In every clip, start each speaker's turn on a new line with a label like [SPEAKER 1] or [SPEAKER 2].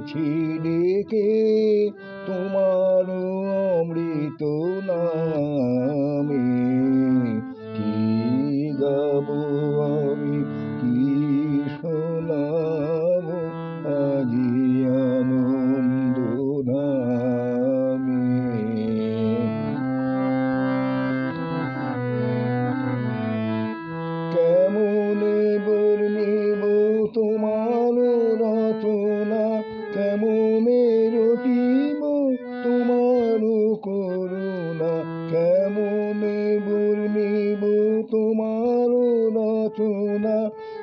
[SPEAKER 1] এনেছি ডেকে তোমার অমৃত নামে। কি গাবো আমি, কি শোনাবো আজি আনন্দ ধামে কেমনে বর্ণিব তোমার রচনা?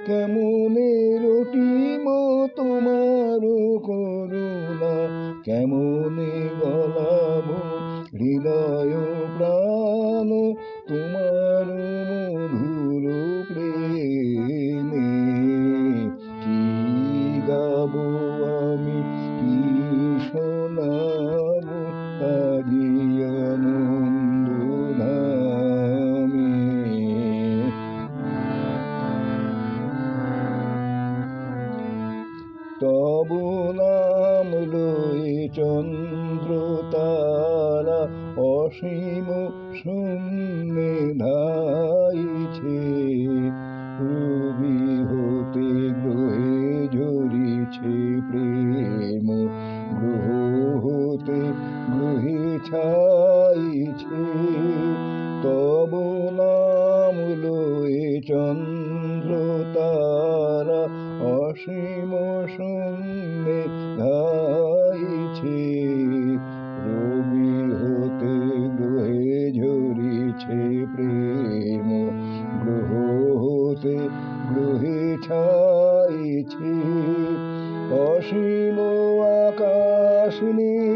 [SPEAKER 1] কেমনে মো তোমার করুণা? কেমনে গলাব হৃদয়? তব নাম লই চন্দ্র তারা অসীম শূন্যে ধাইছে। রবি হতে গ্রহে ঝরিছে প্রেম, গ্রহ হতে গ্রহে ছাইছে। তব নাম লই চন্দ্র তারা অসীম শূন্যে ধাইছে রবি হতে গ্রহে ঝরিছে প্রেম গ্রহ হতে গ্রহে ছাইছে। অসীম আকাশ নীল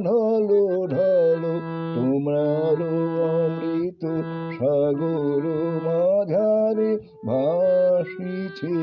[SPEAKER 1] ঢলো ঢালো তোমার অমৃত সাগর মাঝারে ভাসিছে।